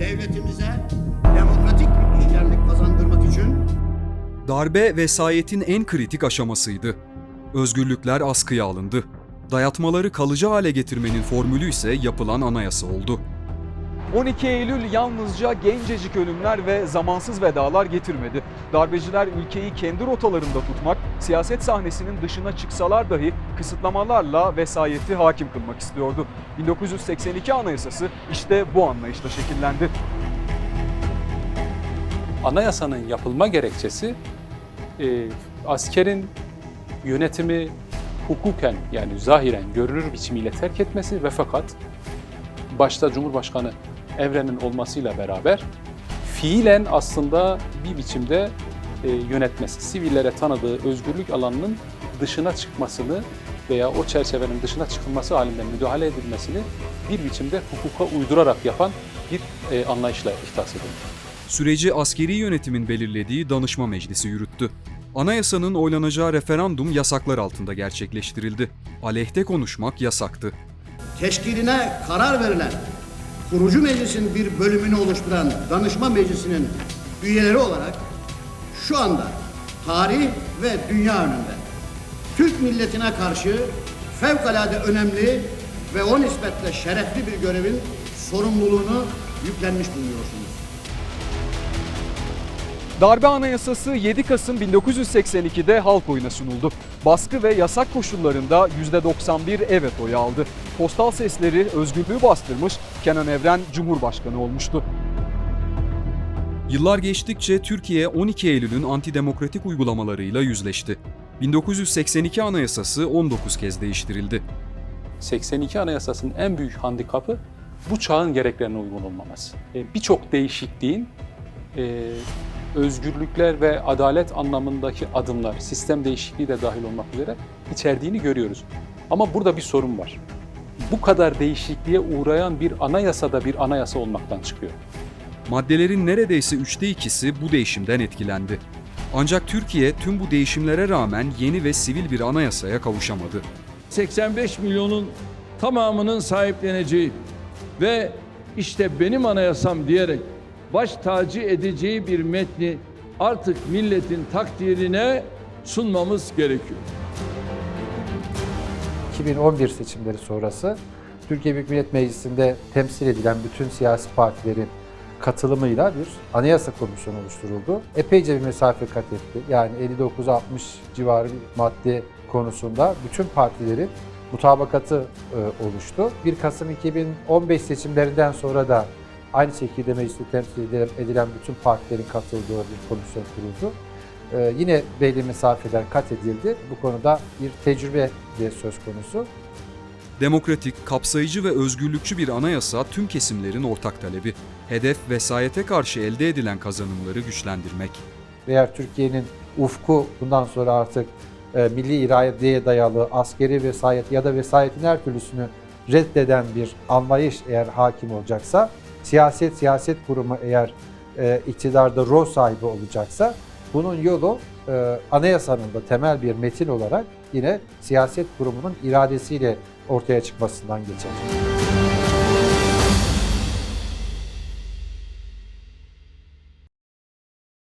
devletimize demokratik bir işlerlik kazandırmak için Darbe vesayetin en kritik aşamasıydı. Özgürlükler askıya alındı. Dayatmaları kalıcı hale getirmenin formülü ise yapılan anayasa oldu. 12 Eylül yalnızca gencecik ölümler ve zamansız vedalar getirmedi. Darbeciler ülkeyi kendi rotalarında tutmak, siyaset sahnesinin dışına çıksalar dahi kısıtlamalarla vesayeti hakim kılmak istiyordu. 1982 Anayasası işte bu anlayışla şekillendi. Anayasanın yapılma gerekçesi e, askerin yönetimi hukuken yani zahiren görünür biçimiyle terk etmesi ve fakat başta Cumhurbaşkanı Evren'in olmasıyla beraber fiilen aslında bir biçimde e, yönetmesi, sivillere tanıdığı özgürlük alanının dışına çıkmasını veya o çerçevenin dışına çıkılması halinde müdahale edilmesini bir biçimde hukuka uydurarak yapan bir e, anlayışla ihtas edildi. Süreci askeri yönetimin belirlediği danışma meclisi yürüttü. Anayasanın oylanacağı referandum yasaklar altında gerçekleştirildi. Aleyhte konuşmak yasaktı. teşkiline karar verilen kurucu meclisin bir bölümünü oluşturan danışma meclisinin üyeleri olarak şu anda tarih ve dünya önünde Türk milletine karşı fevkalade önemli ve o nispetle şerefli bir görevin sorumluluğunu yüklenmiş bulunuyorsunuz. Darbe Anayasası 7 Kasım 1982'de halk oyuna sunuldu. Baskı ve yasak koşullarında %91 evet oyu aldı. Postal sesleri özgürlüğü bastırmış, Kenan Evren Cumhurbaşkanı olmuştu. Yıllar geçtikçe Türkiye 12 Eylül'ün antidemokratik uygulamalarıyla yüzleşti. 1982 Anayasası 19 kez değiştirildi. 82 Anayasası'nın en büyük handikapı bu çağın gereklerine uygun olmaması. E, Birçok değişikliğin e, özgürlükler ve adalet anlamındaki adımlar, sistem değişikliği de dahil olmak üzere içerdiğini görüyoruz. Ama burada bir sorun var. Bu kadar değişikliğe uğrayan bir anayasada bir anayasa olmaktan çıkıyor. Maddelerin neredeyse üçte ikisi bu değişimden etkilendi. Ancak Türkiye tüm bu değişimlere rağmen yeni ve sivil bir anayasaya kavuşamadı. 85 milyonun tamamının sahipleneceği ve işte benim anayasam diyerek baş tacı edeceği bir metni artık milletin takdirine sunmamız gerekiyor. 2011 seçimleri sonrası Türkiye Büyük Millet Meclisi'nde temsil edilen bütün siyasi partilerin katılımıyla bir anayasa komisyonu oluşturuldu. Epeyce bir mesafe kat etti. Yani 59-60 civarı bir madde konusunda bütün partilerin mutabakatı e, oluştu. 1 Kasım 2015 seçimlerinden sonra da aynı şekilde mecliste temsil edilen, edilen bütün partilerin katıldığı bir komisyon kuruldu. Ee, yine belli mesafeler kat edildi. Bu konuda bir tecrübe de söz konusu. Demokratik, kapsayıcı ve özgürlükçü bir anayasa tüm kesimlerin ortak talebi. Hedef vesayete karşı elde edilen kazanımları güçlendirmek. Eğer Türkiye'nin ufku bundan sonra artık e, milli iradeye dayalı askeri vesayet ya da vesayetin her türlüsünü reddeden bir anlayış eğer hakim olacaksa, siyaset siyaset kurumu eğer e, iktidarda rol sahibi olacaksa bunun yolu e, anayasanın da temel bir metin olarak yine siyaset kurumunun iradesiyle ortaya çıkmasından geçer.